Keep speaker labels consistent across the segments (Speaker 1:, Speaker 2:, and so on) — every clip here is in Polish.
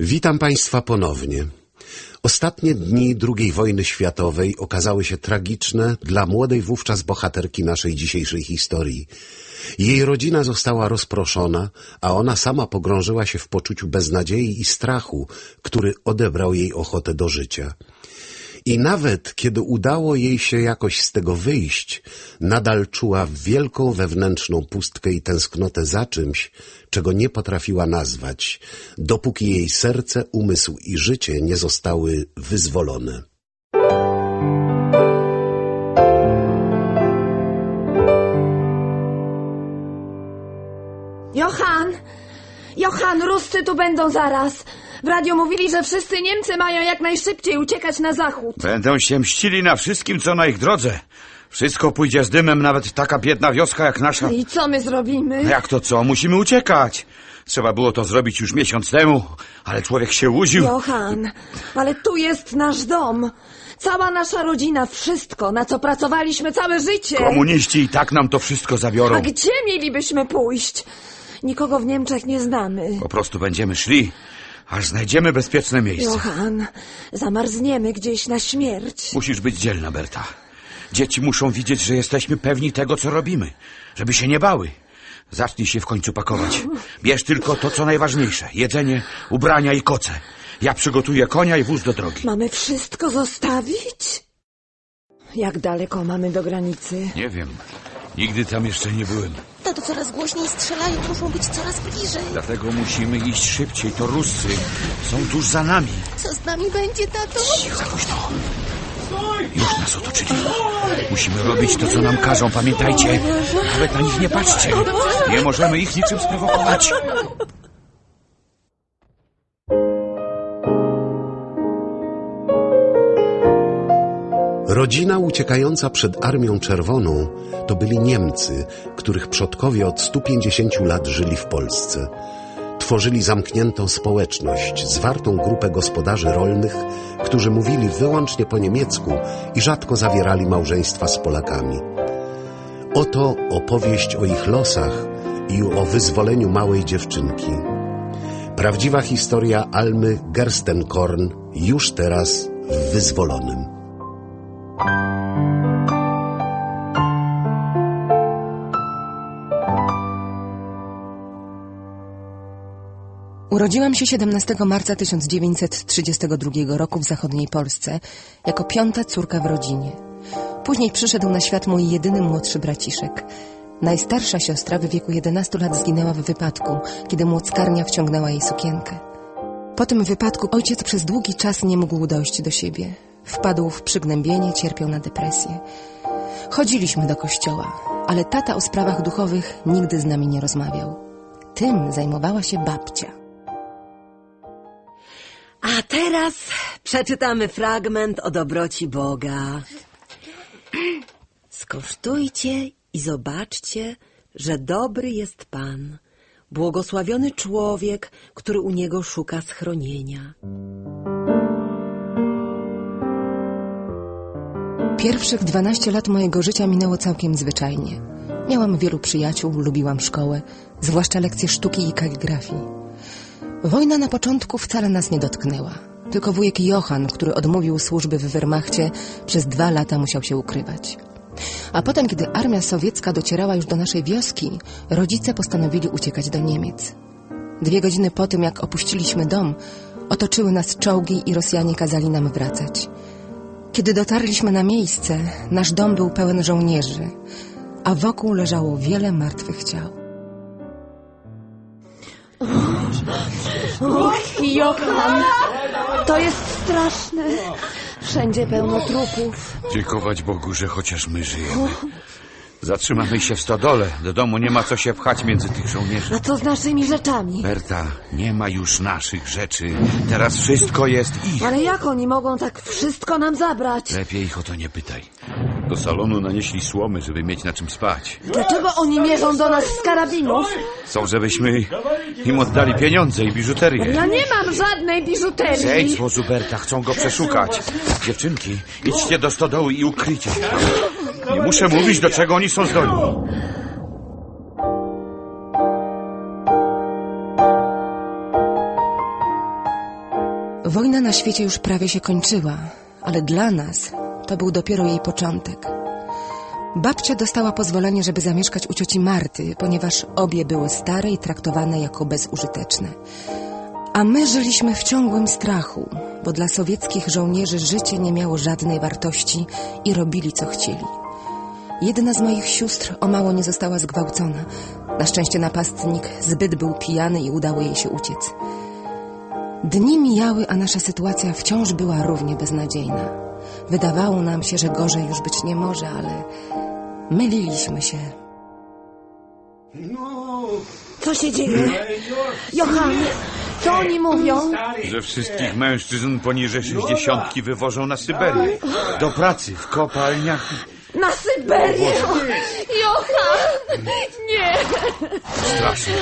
Speaker 1: Witam Państwa ponownie. Ostatnie dni II wojny światowej okazały się tragiczne dla młodej wówczas bohaterki naszej dzisiejszej historii. Jej rodzina została rozproszona, a ona sama pogrążyła się w poczuciu beznadziei i strachu, który odebrał jej ochotę do życia. I nawet kiedy udało jej się jakoś z tego wyjść, nadal czuła wielką wewnętrzną pustkę i tęsknotę za czymś, czego nie potrafiła nazwać, dopóki jej serce, umysł i życie nie zostały wyzwolone.
Speaker 2: Johan, Ruscy tu będą zaraz. W radiu mówili, że wszyscy Niemcy mają jak najszybciej uciekać na zachód.
Speaker 3: Będą się mścili na wszystkim, co na ich drodze. Wszystko pójdzie z dymem, nawet taka biedna wioska jak nasza.
Speaker 2: I co my zrobimy?
Speaker 3: Jak to co? Musimy uciekać. Trzeba było to zrobić już miesiąc temu, ale człowiek się łudził.
Speaker 2: Johan, ale tu jest nasz dom. Cała nasza rodzina, wszystko, na co pracowaliśmy całe życie.
Speaker 3: Komuniści i tak nam to wszystko zabiorą.
Speaker 2: A gdzie mielibyśmy pójść? Nikogo w Niemczech nie znamy.
Speaker 3: Po prostu będziemy szli, aż znajdziemy bezpieczne miejsce.
Speaker 2: Johan, zamarzniemy gdzieś na śmierć.
Speaker 3: Musisz być dzielna, Berta. Dzieci muszą widzieć, że jesteśmy pewni tego, co robimy. Żeby się nie bały. Zacznij się w końcu pakować. Bierz tylko to, co najważniejsze. Jedzenie, ubrania i koce. Ja przygotuję konia i wóz do drogi.
Speaker 2: Mamy wszystko zostawić? Jak daleko mamy do granicy?
Speaker 3: Nie wiem. Nigdy tam jeszcze nie byłem.
Speaker 4: Tato, coraz głośniej strzelają, muszą być coraz bliżej.
Speaker 3: Dlatego musimy iść szybciej. To Ruscy są tuż za nami.
Speaker 4: Co z nami będzie, tato?
Speaker 3: Za późno. Już nas otoczyli. Musimy robić to, co nam każą. Pamiętajcie, nawet na nich nie patrzcie. Nie możemy ich niczym sprowokować.
Speaker 1: Rodzina uciekająca przed Armią Czerwoną to byli Niemcy, których przodkowie od 150 lat żyli w Polsce. Tworzyli zamkniętą społeczność, zwartą grupę gospodarzy rolnych, którzy mówili wyłącznie po niemiecku i rzadko zawierali małżeństwa z Polakami. Oto opowieść o ich losach i o wyzwoleniu małej dziewczynki. Prawdziwa historia Almy Gerstenkorn już teraz w Wyzwolonym.
Speaker 5: Urodziłam się 17 marca 1932 roku w zachodniej Polsce jako piąta córka w rodzinie. Później przyszedł na świat mój jedyny młodszy braciszek. Najstarsza siostra w wieku 11 lat zginęła w wypadku, kiedy młockarnia wciągnęła jej sukienkę. Po tym wypadku ojciec przez długi czas nie mógł dojść do siebie. Wpadł w przygnębienie, cierpiał na depresję. Chodziliśmy do kościoła, ale tata o sprawach duchowych nigdy z nami nie rozmawiał. Tym zajmowała się babcia.
Speaker 6: A teraz przeczytamy fragment o dobroci Boga. Skosztujcie i zobaczcie, że dobry jest Pan, błogosławiony człowiek, który u Niego szuka schronienia.
Speaker 5: Pierwszych 12 lat mojego życia minęło całkiem zwyczajnie. Miałam wielu przyjaciół, lubiłam szkołę, zwłaszcza lekcje sztuki i kaligrafii. Wojna na początku wcale nas nie dotknęła. Tylko wujek Johan, który odmówił służby w Wehrmachcie, przez dwa lata musiał się ukrywać. A potem, kiedy armia sowiecka docierała już do naszej wioski, rodzice postanowili uciekać do Niemiec. Dwie godziny po tym, jak opuściliśmy dom, otoczyły nas czołgi i Rosjanie kazali nam wracać. Kiedy dotarliśmy na miejsce, nasz dom był pełen żołnierzy, a wokół leżało wiele martwych ciał.
Speaker 2: Och, Johan, to jest straszne. Wszędzie pełno trupów.
Speaker 3: Dziękować Bogu, że chociaż my żyjemy. Zatrzymamy się w stodole. Do domu nie ma co się pchać między tych żołnierzy.
Speaker 2: A co z naszymi rzeczami?
Speaker 3: Berta, nie ma już naszych rzeczy. Teraz wszystko jest ich.
Speaker 2: Ale jak oni mogą tak wszystko nam zabrać?
Speaker 3: Lepiej ich o to nie pytaj. Do salonu nanieśli słomy, żeby mieć na czym spać.
Speaker 2: Dlaczego oni mierzą do nas z karabinów?
Speaker 3: Chcą, żebyśmy im oddali pieniądze i biżuterię.
Speaker 2: Ja nie mam żadnej
Speaker 3: Zejdź
Speaker 2: biżuterii.
Speaker 3: z wozu Berta, chcą go przeszukać. Dziewczynki, idźcie do stodoły i ukryjcie się. Muszę mówić, do czego oni są zdolni.
Speaker 5: Wojna na świecie już prawie się kończyła, ale dla nas to był dopiero jej początek. Babcia dostała pozwolenie, żeby zamieszkać u cioci Marty, ponieważ obie były stare i traktowane jako bezużyteczne. A my żyliśmy w ciągłym strachu, bo dla sowieckich żołnierzy życie nie miało żadnej wartości i robili co chcieli. Jedna z moich sióstr o mało nie została zgwałcona. Na szczęście napastnik zbyt był pijany i udało jej się uciec. Dni mijały, a nasza sytuacja wciąż była równie beznadziejna. Wydawało nam się, że gorzej już być nie może, ale myliliśmy się.
Speaker 2: Co się dzieje? Johan, co oni mówią?
Speaker 3: Że wszystkich mężczyzn poniżej sześćdziesiątki wywożą na Syberię. Do pracy w kopalniach.
Speaker 2: Na Syberię! Johan! Nie!
Speaker 3: Strasznie.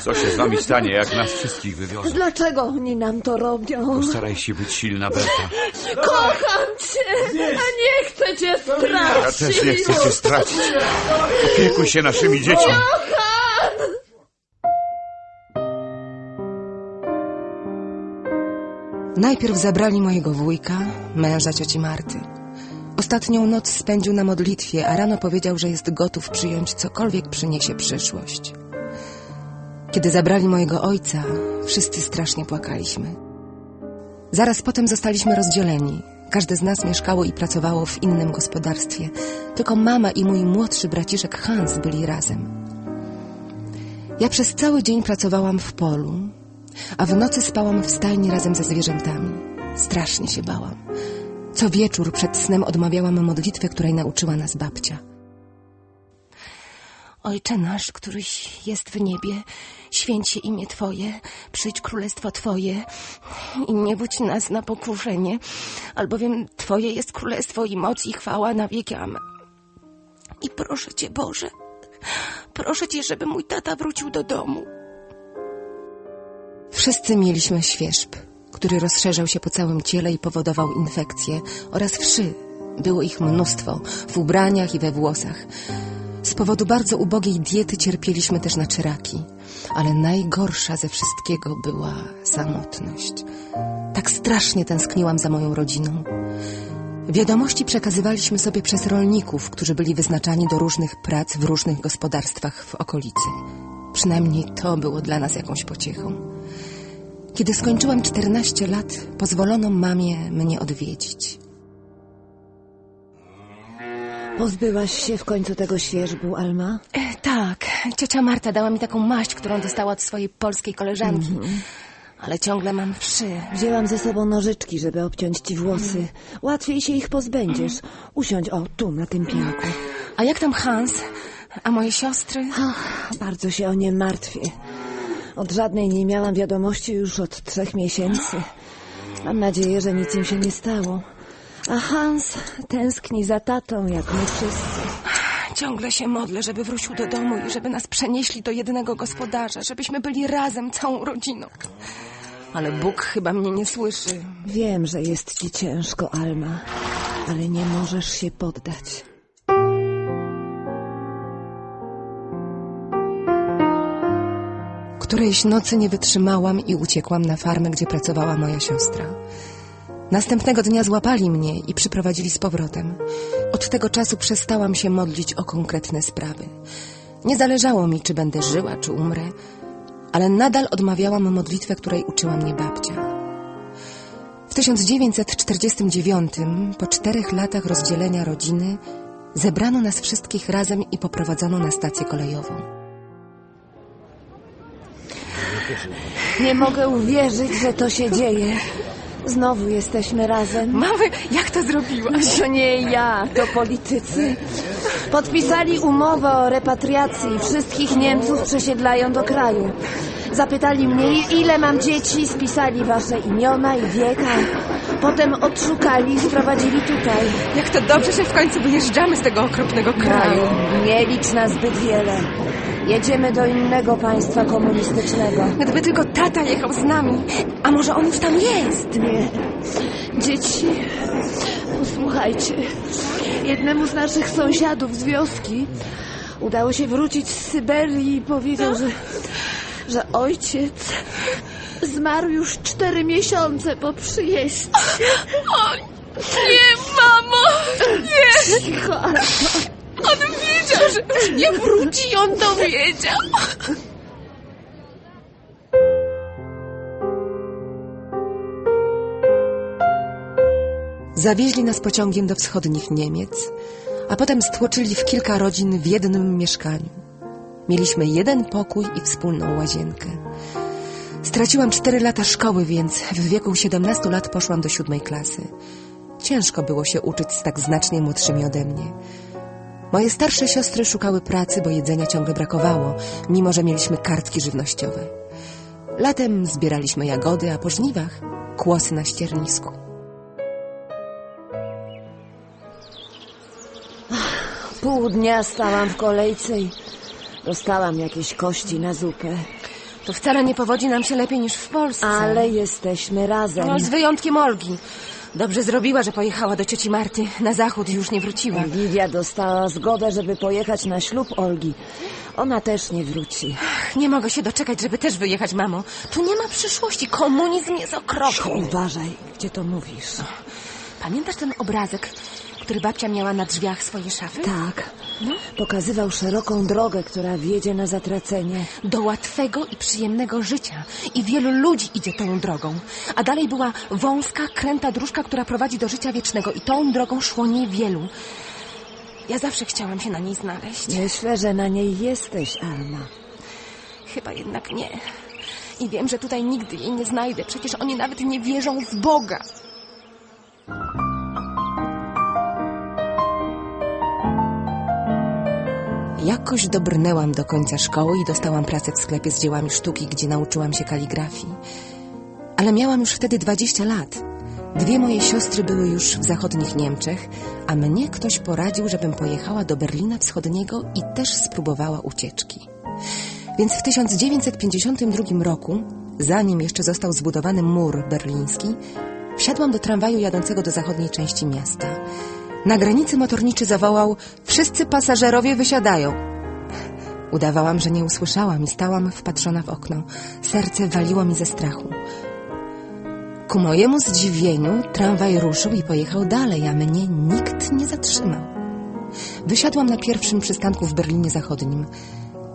Speaker 3: Co się z nami stanie, jak nas wszystkich wywiozą?
Speaker 2: Dlaczego oni nam to robią?
Speaker 3: Staraj się być silna, Berta.
Speaker 2: Kocham cię, a nie chcę cię stracić.
Speaker 3: Ja też nie chcę cię stracić. Opiekuj się naszymi dziećmi.
Speaker 5: Najpierw zabrali mojego wujka, męża cioci Marty. Ostatnią noc spędził na modlitwie, a rano powiedział, że jest gotów przyjąć cokolwiek przyniesie przyszłość. Kiedy zabrali mojego ojca, wszyscy strasznie płakaliśmy. Zaraz potem zostaliśmy rozdzieleni. Każde z nas mieszkało i pracowało w innym gospodarstwie. Tylko mama i mój młodszy braciszek Hans byli razem. Ja przez cały dzień pracowałam w polu, a w nocy spałam w stajni razem ze zwierzętami. Strasznie się bałam. Co wieczór przed snem odmawiałam modlitwę, której nauczyła nas babcia. Ojcze nasz, któryś jest w niebie, święć się imię Twoje, przyjdź królestwo Twoje i nie budź nas na pokuszenie, albowiem Twoje jest królestwo i moc i chwała na wieki. Amen. I proszę Cię, Boże, proszę Cię, żeby mój tata wrócił do domu. Wszyscy mieliśmy świerzb, który rozszerzał się po całym ciele i powodował infekcje oraz wszy. Było ich mnóstwo w ubraniach i we włosach. Z powodu bardzo ubogiej diety cierpieliśmy też na czyraki, ale najgorsza ze wszystkiego była samotność. Tak strasznie tęskniłam za moją rodziną. Wiadomości przekazywaliśmy sobie przez rolników, którzy byli wyznaczani do różnych prac w różnych gospodarstwach w okolicy. Przynajmniej to było dla nas jakąś pociechą. Kiedy skończyłam 14 lat, pozwolono mamie mnie odwiedzić.
Speaker 2: Pozbyłaś się w końcu tego świerzbu, Alma?
Speaker 5: E, tak, ciocia Marta dała mi taką maść, którą dostała od swojej polskiej koleżanki. Ale ciągle mam wszy.
Speaker 2: Wzięłam ze sobą nożyczki, żeby obciąć ci włosy. Łatwiej się ich pozbędziesz. Usiądź, o, tu, na tym pianku.
Speaker 5: A jak tam Hans? A moje siostry?
Speaker 2: Ach, bardzo się o nie martwię. Od żadnej nie miałam wiadomości już od trzech miesięcy. Mam nadzieję, że nic im się nie stało. A Hans tęskni za tatą, jak my wszyscy.
Speaker 5: Ciągle się modlę, żeby wrócił do domu i żeby nas przenieśli do jednego gospodarza, żebyśmy byli razem, całą rodziną. Ale Bóg chyba mnie nie słyszy.
Speaker 2: Wiem, że jest ci ciężko, Alma, ale nie możesz się poddać.
Speaker 5: Którejś nocy nie wytrzymałam i uciekłam na farmę, gdzie pracowała moja siostra. Następnego dnia złapali mnie i przyprowadzili z powrotem. Od tego czasu przestałam się modlić o konkretne sprawy. Nie zależało mi, czy będę żyła, czy umrę, ale nadal odmawiałam modlitwę, której uczyła mnie babcia. W 1949, po czterech latach rozdzielenia rodziny, zebrano nas wszystkich razem i poprowadzono na stację kolejową.
Speaker 2: Nie mogę uwierzyć, że to się dzieje. Znowu jesteśmy razem.
Speaker 5: Mamy, jak to zrobiłaś?
Speaker 2: To nie ja, to politycy. Podpisali umowę o repatriacji wszystkich Niemców przesiedlają do kraju. Zapytali mnie, ile mam dzieci, spisali wasze imiona i wiek, a potem odszukali i sprowadzili tutaj.
Speaker 5: Jak to dobrze, że w końcu wyjeżdżamy z tego okropnego kraju.
Speaker 2: No, nie licz na zbyt wiele. Jedziemy do innego państwa komunistycznego.
Speaker 5: Gdyby tylko tata jechał z nami. A może on już tam jest?
Speaker 2: Nie. Dzieci, posłuchajcie. Jednemu z naszych sąsiadów z wioski udało się wrócić z Syberii i powiedział, że, że ojciec Zmarł już cztery miesiące po przyjeździe.
Speaker 4: Nie, mamo! Nie!
Speaker 2: Cicho.
Speaker 4: On wiedział, że już nie wróci, on to wiedział.
Speaker 5: Zawieźli nas pociągiem do wschodnich Niemiec, a potem stłoczyli w kilka rodzin w jednym mieszkaniu. Mieliśmy jeden pokój i wspólną łazienkę. Straciłam cztery lata szkoły, więc w wieku 17 lat poszłam do siódmej klasy. Ciężko było się uczyć z tak znacznie młodszymi ode mnie. Moje starsze siostry szukały pracy, bo jedzenia ciągle brakowało, mimo że mieliśmy kartki żywnościowe. Latem zbieraliśmy jagody, a po żniwach kłosy na ściernisku.
Speaker 2: Pół dnia stałam w kolejce i dostałam jakieś kości na zupę.
Speaker 5: To wcale nie powodzi nam się lepiej niż w Polsce.
Speaker 2: Ale jesteśmy razem.
Speaker 5: No, z wyjątkiem Olgi. Dobrze zrobiła, że pojechała do cioci Marty na zachód i już nie wróciła.
Speaker 2: Lidia dostała zgodę, żeby pojechać na ślub Olgi. Ona też nie wróci.
Speaker 5: Nie mogę się doczekać, żeby też wyjechać, mamo. Tu nie ma przyszłości. Komunizm jest okropny.
Speaker 2: Uważaj, gdzie to mówisz.
Speaker 5: Pamiętasz ten obrazek, który babcia miała na drzwiach swojej szafy?
Speaker 2: Tak. Pokazywał szeroką drogę, która wiedzie na zatracenie.
Speaker 5: Do łatwego i przyjemnego życia. I wielu ludzi idzie tą drogą. A dalej była wąska, kręta dróżka, która prowadzi do życia wiecznego. I tą drogą szło niewielu. Ja zawsze chciałam się na niej znaleźć.
Speaker 2: Myślę, że na niej jesteś, Alma.
Speaker 5: Chyba jednak nie. I wiem, że tutaj nigdy jej nie znajdę. Przecież oni nawet nie wierzą w Boga. Jakoś dobrnęłam do końca szkoły i dostałam pracę w sklepie z dziełami sztuki, gdzie nauczyłam się kaligrafii. Ale miałam już wtedy 20 lat. Dwie moje siostry były już w zachodnich Niemczech, a mnie ktoś poradził, żebym pojechała do Berlina Wschodniego i też spróbowała ucieczki. Więc w 1952 roku, zanim jeszcze został zbudowany mur berliński, wsiadłam do tramwaju jadącego do zachodniej części miasta. Na granicy motorniczy zawołał: Wszyscy pasażerowie wysiadają. Udawałam, że nie usłyszałam i stałam wpatrzona w okno. Serce waliło mi ze strachu. Ku mojemu zdziwieniu tramwaj ruszył i pojechał dalej, a mnie nikt nie zatrzymał. Wysiadłam na pierwszym przystanku w Berlinie Zachodnim.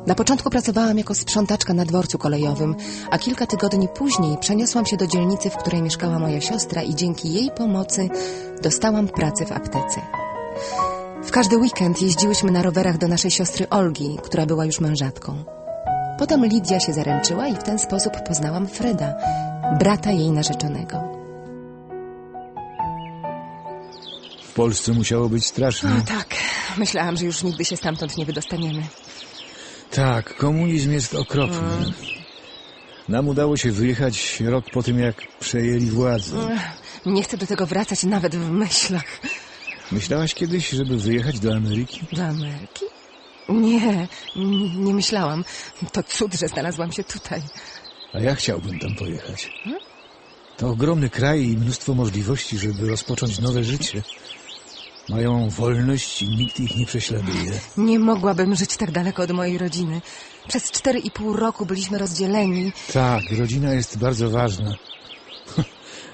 Speaker 5: Na początku pracowałam jako sprzątaczka na dworcu kolejowym, a kilka tygodni później przeniosłam się do dzielnicy, w której mieszkała moja siostra i dzięki jej pomocy dostałam pracę w aptece. W każdy weekend jeździłyśmy na rowerach do naszej siostry Olgi, która była już mężatką. Potem Lidia się zaręczyła i w ten sposób poznałam Freda, brata jej narzeczonego.
Speaker 7: W Polsce musiało być strasznie.
Speaker 5: No tak, myślałam, że już nigdy się stamtąd nie wydostaniemy.
Speaker 7: Tak, komunizm jest okropny. Nam udało się wyjechać rok po tym, jak przejęli władzę.
Speaker 5: Nie chcę do tego wracać nawet w myślach.
Speaker 7: Myślałaś kiedyś, żeby wyjechać do Ameryki?
Speaker 5: Do Ameryki? Nie, n- nie myślałam. To cud, że znalazłam się tutaj.
Speaker 7: A ja chciałbym tam pojechać. To ogromny kraj i mnóstwo możliwości, żeby rozpocząć nowe życie. Mają wolność i nikt ich nie prześladuje.
Speaker 5: Nie mogłabym żyć tak daleko od mojej rodziny. Przez cztery i pół roku byliśmy rozdzieleni.
Speaker 7: Tak, rodzina jest bardzo ważna.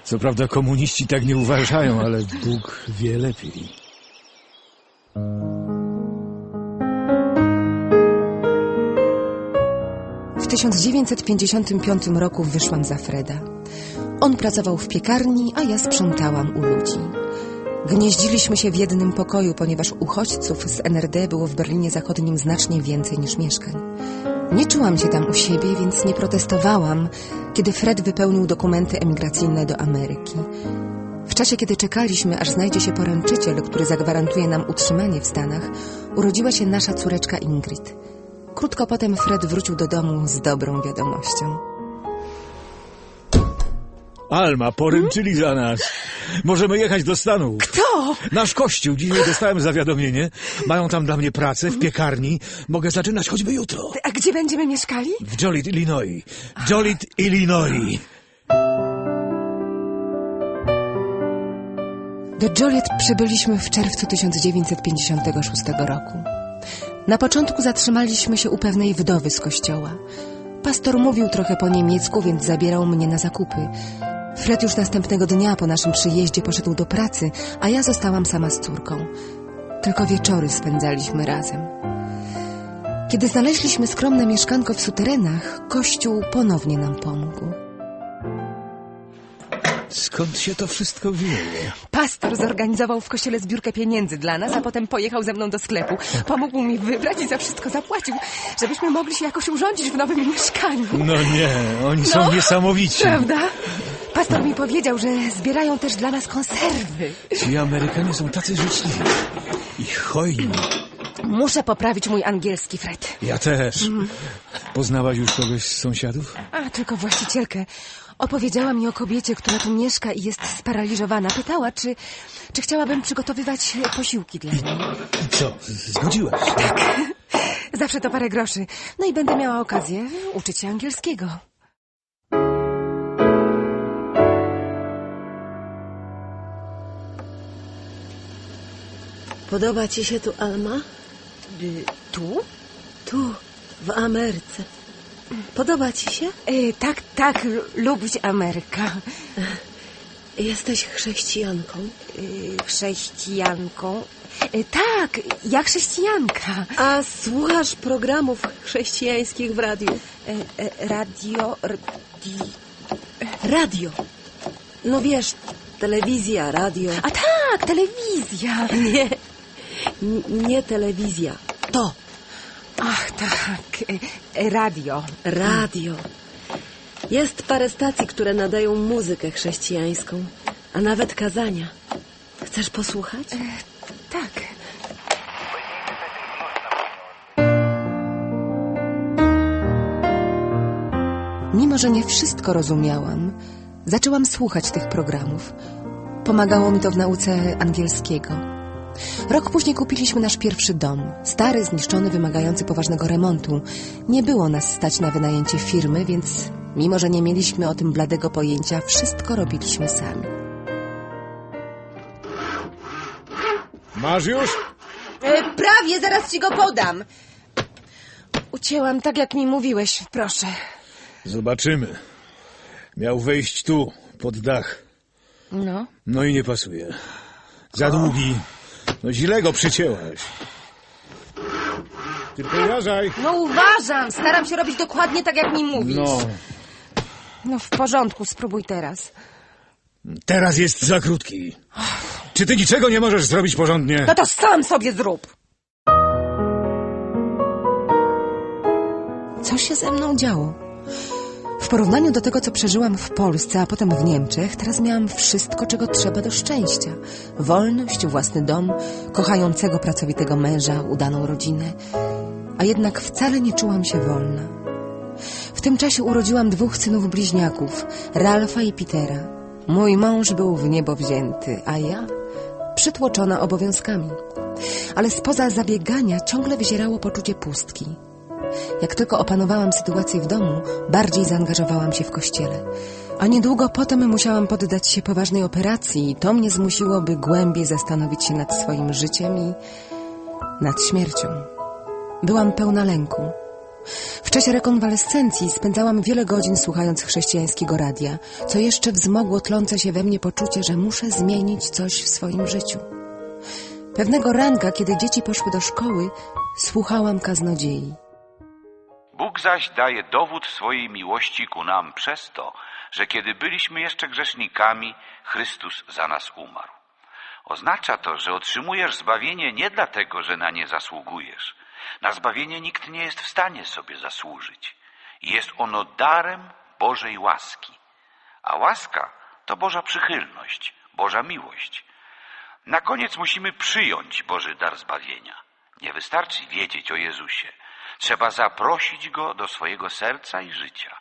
Speaker 7: Co prawda komuniści tak nie uważają, ale Bóg wie lepiej.
Speaker 5: W 1955 roku wyszłam za Freda. On pracował w piekarni, a ja sprzątałam u ludzi. Gnieździliśmy się w jednym pokoju, ponieważ uchodźców z NRD było w Berlinie Zachodnim znacznie więcej niż mieszkań. Nie czułam się tam u siebie, więc nie protestowałam, kiedy Fred wypełnił dokumenty emigracyjne do Ameryki. W czasie, kiedy czekaliśmy, aż znajdzie się poręczyciel, który zagwarantuje nam utrzymanie w Stanach, urodziła się nasza córeczka Ingrid. Krótko potem Fred wrócił do domu z dobrą wiadomością.
Speaker 7: Alma, poręczyli za nas. Możemy jechać do Stanów.
Speaker 5: To!
Speaker 7: Nasz kościół. Dzisiaj dostałem zawiadomienie. Mają tam dla mnie pracę w piekarni. Mogę zaczynać choćby jutro.
Speaker 5: A gdzie będziemy mieszkali?
Speaker 7: W Joliet, Illinois. Joliet, Illinois.
Speaker 5: Do Joliet przybyliśmy w czerwcu 1956 roku. Na początku zatrzymaliśmy się u pewnej wdowy z kościoła. Pastor mówił trochę po niemiecku, więc zabierał mnie na zakupy. Fred już następnego dnia po naszym przyjeździe poszedł do pracy, a ja zostałam sama z córką. Tylko wieczory spędzaliśmy razem. Kiedy znaleźliśmy skromne mieszkanko w suterenach, Kościół ponownie nam pomógł.
Speaker 7: Skąd się to wszystko wieje?
Speaker 5: Pastor zorganizował w kościele zbiórkę pieniędzy dla nas, a potem pojechał ze mną do sklepu. Pomógł mi wybrać i za wszystko zapłacił, żebyśmy mogli się jakoś urządzić w nowym mieszkaniu.
Speaker 7: No nie, oni są
Speaker 5: No.
Speaker 7: niesamowici.
Speaker 5: Prawda? Pastor mi powiedział, że zbierają też dla nas konserwy.
Speaker 7: Ci Amerykanie są tacy życzliwi i hojni.
Speaker 5: Muszę poprawić mój angielski, Fred.
Speaker 7: Ja też. Poznałaś już kogoś z sąsiadów?
Speaker 5: A, tylko właścicielkę. Opowiedziała mi o kobiecie, która tu mieszka i jest sparaliżowana. Pytała, czy, czy chciałabym przygotowywać posiłki dla niej.
Speaker 7: I co, zgodziłaś?
Speaker 5: Zawsze to parę groszy. No i będę miała okazję uczyć się angielskiego.
Speaker 6: Podoba ci się tu, Alma?
Speaker 5: Y, tu?
Speaker 6: Tu, w Ameryce. Podoba ci się?
Speaker 5: E, tak, tak, lubić Ameryka.
Speaker 6: Jesteś chrześcijanką.
Speaker 5: E, chrześcijanką. E, tak, ja chrześcijanka.
Speaker 6: A słuchasz programów chrześcijańskich w radiu?
Speaker 5: E, e, radio... Radi...
Speaker 6: Radio. No wiesz, telewizja, radio.
Speaker 5: A tak, telewizja.
Speaker 6: Nie, N- nie telewizja. To
Speaker 5: Ach, tak, e, e, radio.
Speaker 6: radio. Jest parę stacji, które nadają muzykę chrześcijańską, a nawet kazania. Chcesz posłuchać?
Speaker 5: Tak. Mimo, że nie wszystko rozumiałam, zaczęłam słuchać tych programów. Pomagało mi to w nauce angielskiego. Rok później kupiliśmy nasz pierwszy dom. Stary, zniszczony, wymagający poważnego remontu. Nie było nas stać na wynajęcie firmy, więc mimo, że nie mieliśmy o tym bladego pojęcia, wszystko robiliśmy sami.
Speaker 7: Masz już?
Speaker 5: E, prawie, zaraz ci go podam. Ucięłam tak, jak mi mówiłeś, proszę.
Speaker 7: Zobaczymy. Miał wejść tu, pod dach.
Speaker 5: No.
Speaker 7: No i nie pasuje. Za długi. No źle go przycięłaś. Tylko uważaj.
Speaker 5: No uważam, staram się robić dokładnie tak, jak mi mówisz.
Speaker 7: No,
Speaker 5: No w porządku, spróbuj teraz.
Speaker 7: teraz jest za krótki. Czy ty niczego nie możesz zrobić porządnie?
Speaker 5: No to sam sobie zrób. Co się ze mną działo? W porównaniu do tego, co przeżyłam w Polsce, a potem w Niemczech, teraz miałam wszystko, czego trzeba do szczęścia. Wolność, własny dom, kochającego, pracowitego męża, udaną rodzinę. A jednak wcale nie czułam się wolna. W tym czasie urodziłam dwóch synów bliźniaków, Ralfa i Petera. Mój mąż był w niebo wzięty, a ja przytłoczona obowiązkami. Ale spoza zabiegania ciągle wyzierało poczucie pustki. Jak tylko opanowałam sytuację w domu, bardziej zaangażowałam się w kościele. A niedługo potem musiałam poddać się poważnej operacji i to mnie zmusiło, by głębiej zastanowić się nad swoim życiem i nad śmiercią. Byłam pełna lęku. W czasie rekonwalescencji spędzałam wiele godzin słuchając chrześcijańskiego radia, co jeszcze wzmogło tlące się we mnie poczucie, że muszę zmienić coś w swoim życiu. Pewnego ranka, kiedy dzieci poszły do szkoły, słuchałam kaznodziei.
Speaker 3: Bóg zaś daje dowód swojej miłości ku nam przez to, że kiedy byliśmy jeszcze grzesznikami, Chrystus za nas umarł. Oznacza to, że otrzymujesz zbawienie nie dlatego, że na nie zasługujesz. Na zbawienie nikt nie jest w stanie sobie zasłużyć. Jest ono darem Bożej łaski. A łaska to Boża przychylność, Boża miłość. Na koniec musimy przyjąć Boży dar zbawienia. Nie wystarczy wiedzieć o Jezusie. Trzeba zaprosić Go do swojego serca i życia.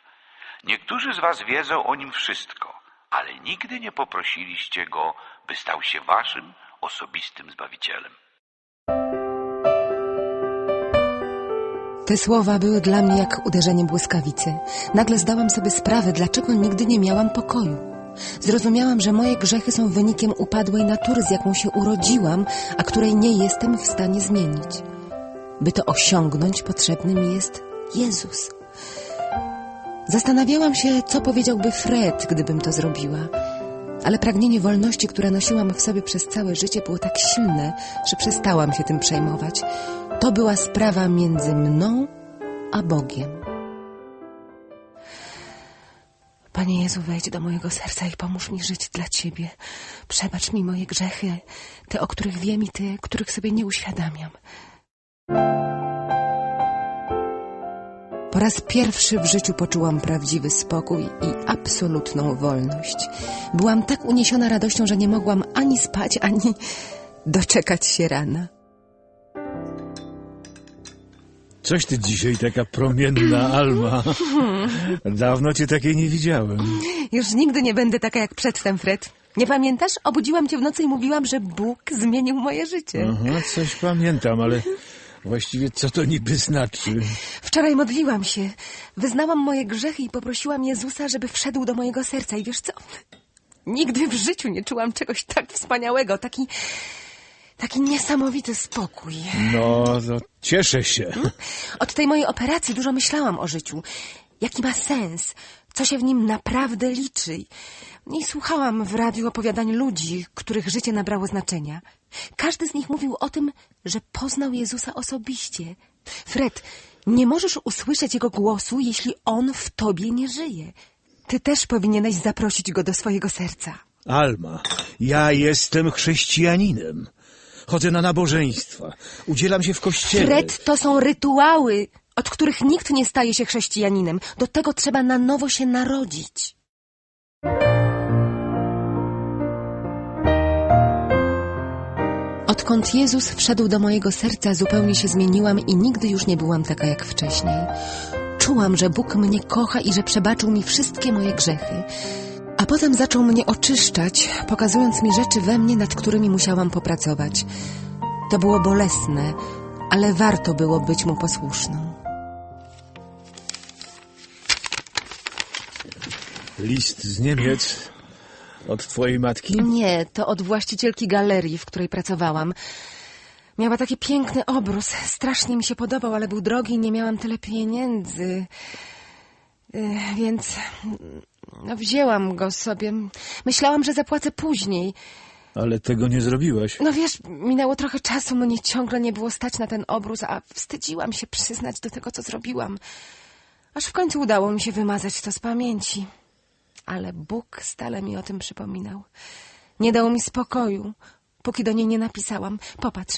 Speaker 3: Niektórzy z Was wiedzą o Nim wszystko, ale nigdy nie poprosiliście Go, by stał się Waszym osobistym Zbawicielem.
Speaker 5: Te słowa były dla mnie jak uderzenie błyskawicy. Nagle zdałam sobie sprawę, dlaczego nigdy nie miałam pokoju. Zrozumiałam, że moje grzechy są wynikiem upadłej natury, z jaką się urodziłam, a której nie jestem w stanie zmienić. By to osiągnąć, potrzebny mi jest Jezus. Zastanawiałam się, co powiedziałby Fred, gdybym to zrobiła. Ale pragnienie wolności, które nosiłam w sobie przez całe życie, było tak silne, że przestałam się tym przejmować. To była sprawa między mną a Bogiem. Panie Jezu, wejdź do mojego serca i pomóż mi żyć dla Ciebie. Przebacz mi moje grzechy, te, o których wiem i te, których sobie nie uświadamiam. Po raz pierwszy w życiu poczułam prawdziwy spokój i absolutną wolność. Byłam tak uniesiona radością, że nie mogłam ani spać, ani doczekać się rana.
Speaker 7: Coś ty dzisiaj taka promienna, Alma. Dawno cię takiej nie widziałem.
Speaker 5: Już nigdy nie będę taka jak przedtem, Fred. Nie pamiętasz? Obudziłam cię w nocy i mówiłam, że Bóg zmienił moje życie.
Speaker 7: Aha, coś pamiętam, ale właściwie co to niby znaczy?
Speaker 5: Wczoraj modliłam się, wyznałam moje grzechy i poprosiłam Jezusa, żeby wszedł do mojego serca. I wiesz co? Nigdy w życiu nie czułam czegoś tak wspaniałego, taki, taki niesamowity spokój.
Speaker 7: No, to cieszę się.
Speaker 5: Od tej mojej operacji dużo myślałam o życiu. Jaki ma sens? Co się w nim naprawdę liczy? I słuchałam w radiu opowiadań ludzi, których życie nabrało znaczenia. Każdy z nich mówił o tym, że poznał Jezusa osobiście. Fred, nie możesz usłyszeć Jego głosu, jeśli On w tobie nie żyje. Ty też powinieneś zaprosić Go do swojego serca.
Speaker 7: Alma, ja jestem chrześcijaninem. Chodzę na nabożeństwa. Udzielam się w kościele.
Speaker 5: Fred, to są rytuały, od których nikt nie staje się chrześcijaninem. Do tego trzeba na nowo się narodzić. Odkąd Jezus wszedł do mojego serca, zupełnie się zmieniłam i nigdy już nie byłam taka jak wcześniej. Czułam, że Bóg mnie kocha i że przebaczył mi wszystkie moje grzechy. A potem zaczął mnie oczyszczać, pokazując mi rzeczy we mnie, nad którymi musiałam popracować. To było bolesne, ale warto było być mu posłuszną.
Speaker 7: List z Niemiec od twojej matki?
Speaker 5: Nie, to od właścicielki galerii, w której pracowałam. Miała taki piękny obrus. Strasznie mi się podobał, ale był drogi i nie miałam tyle pieniędzy. Y, Więc no, wzięłam go sobie. Myślałam, że zapłacę później.
Speaker 7: Ale tego nie zrobiłaś.
Speaker 5: No wiesz, minęło trochę czasu, mnie ciągle nie było stać na ten obrus, a wstydziłam się przyznać do tego, co zrobiłam. Aż w końcu udało mi się wymazać to z pamięci. Ale Bóg stale mi o tym przypominał. Nie dał mi spokoju, póki do niej nie napisałam. Popatrz,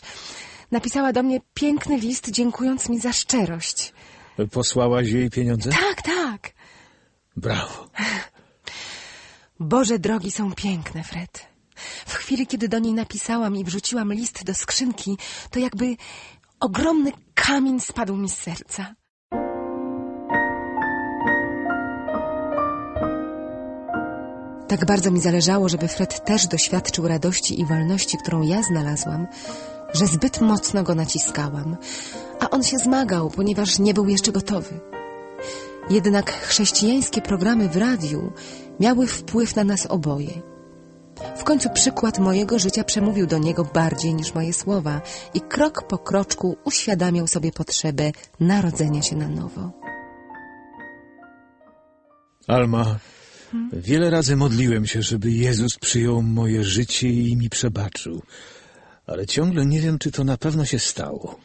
Speaker 5: napisała do mnie piękny list, dziękując mi za szczerość.
Speaker 7: Posłałaś jej pieniądze?
Speaker 5: Tak, tak.
Speaker 7: Brawo.
Speaker 5: Boże drogi są piękne, Fred. W chwili, kiedy do niej napisałam i wrzuciłam list do skrzynki, to jakby ogromny kamień spadł mi z serca. Tak bardzo mi zależało, żeby Fred też doświadczył radości i wolności, którą ja znalazłam, że zbyt mocno go naciskałam, a on się zmagał, ponieważ nie był jeszcze gotowy. Jednak chrześcijańskie programy w radiu miały wpływ na nas oboje. W końcu przykład mojego życia przemówił do niego bardziej niż moje słowa i krok po kroczku uświadamiał sobie potrzebę narodzenia się na nowo.
Speaker 7: Alma, wiele razy modliłem się, żeby Jezus przyjął moje życie i mi przebaczył. Ale ciągle nie wiem, czy to na pewno się stało.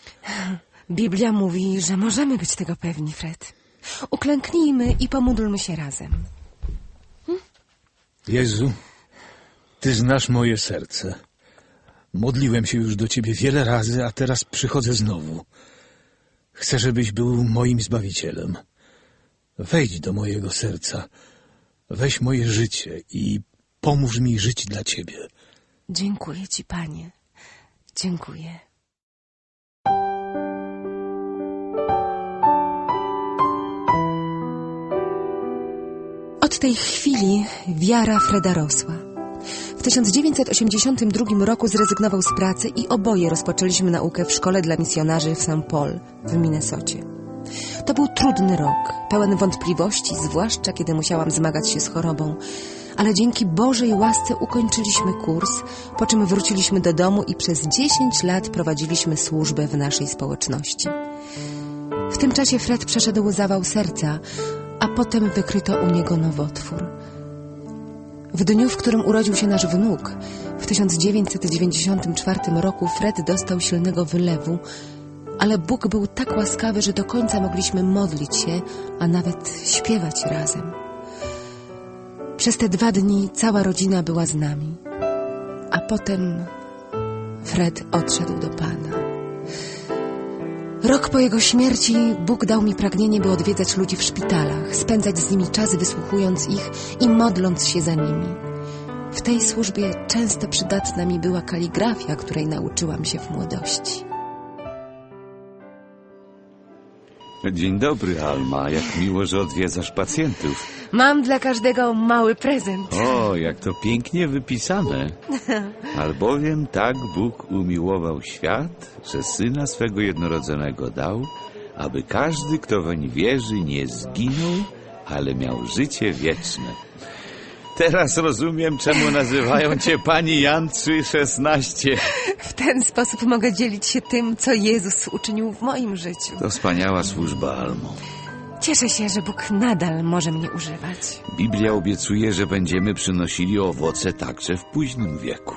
Speaker 5: Biblia mówi, że możemy być tego pewni, Fred. Uklęknijmy i pomódlmy się razem.
Speaker 7: Jezu, Ty znasz moje serce. Modliłem się już do Ciebie wiele razy, a teraz przychodzę znowu. Chcę, żebyś był moim Zbawicielem. Wejdź do mojego serca, weź moje życie i pomóż mi żyć dla Ciebie.
Speaker 5: Dziękuję Ci, Panie. Dziękuję. Od tej chwili wiara Freda rosła. W 1982 roku zrezygnował z pracy i oboje rozpoczęliśmy naukę w szkole dla misjonarzy w St. Paul w Minnesocie. To był trudny rok, pełen wątpliwości, zwłaszcza kiedy musiałam zmagać się z chorobą, ale dzięki Bożej łasce ukończyliśmy kurs, po czym wróciliśmy do domu i przez 10 lat prowadziliśmy służbę w naszej społeczności. W tym czasie Fred przeszedł zawał serca, a potem wykryto u niego nowotwór. W dniu, w którym urodził się nasz wnuk, w 1994 roku Fred dostał silnego wylewu, ale Bóg był tak łaskawy, że do końca mogliśmy modlić się, a nawet śpiewać razem. Przez te dwa dni cała rodzina była z nami, a potem Fred odszedł do Pana. Rok po jego śmierci Bóg dał mi pragnienie, by odwiedzać ludzi w szpitalach, spędzać z nimi czas wysłuchując ich i modląc się za nimi. W tej służbie często przydatna mi była kaligrafia, której nauczyłam się w młodości.
Speaker 3: Dzień dobry, Alma. Jak miło, że odwiedzasz pacjentów.
Speaker 8: Mam dla każdego mały prezent.
Speaker 3: O, jak to pięknie wypisane. Albowiem tak Bóg umiłował świat, że Syna swego jednorodzonego dał, aby każdy, kto weń wierzy, nie zginął, ale miał życie wieczne. Teraz rozumiem, czemu nazywają cię pani Jan 3,16.
Speaker 5: W ten sposób mogę dzielić się tym, co Jezus uczynił w moim życiu.
Speaker 3: To wspaniała służba, Almo.
Speaker 5: Cieszę się, że Bóg nadal może mnie używać.
Speaker 3: Biblia obiecuje, że będziemy przynosili owoce także w późnym wieku.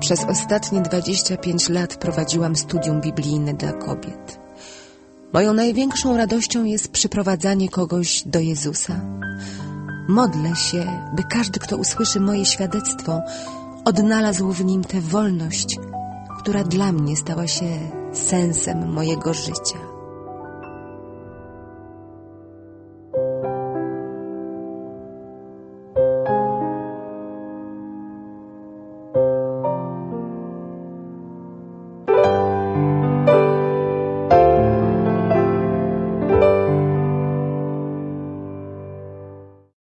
Speaker 5: Przez ostatnie 25 lat prowadziłam studium biblijne dla kobiet. Moją największą radością jest przyprowadzanie kogoś do Jezusa. Modlę się, by każdy, kto usłyszy moje świadectwo, odnalazł w nim tę wolność, która dla mnie stała się sensem mojego życia.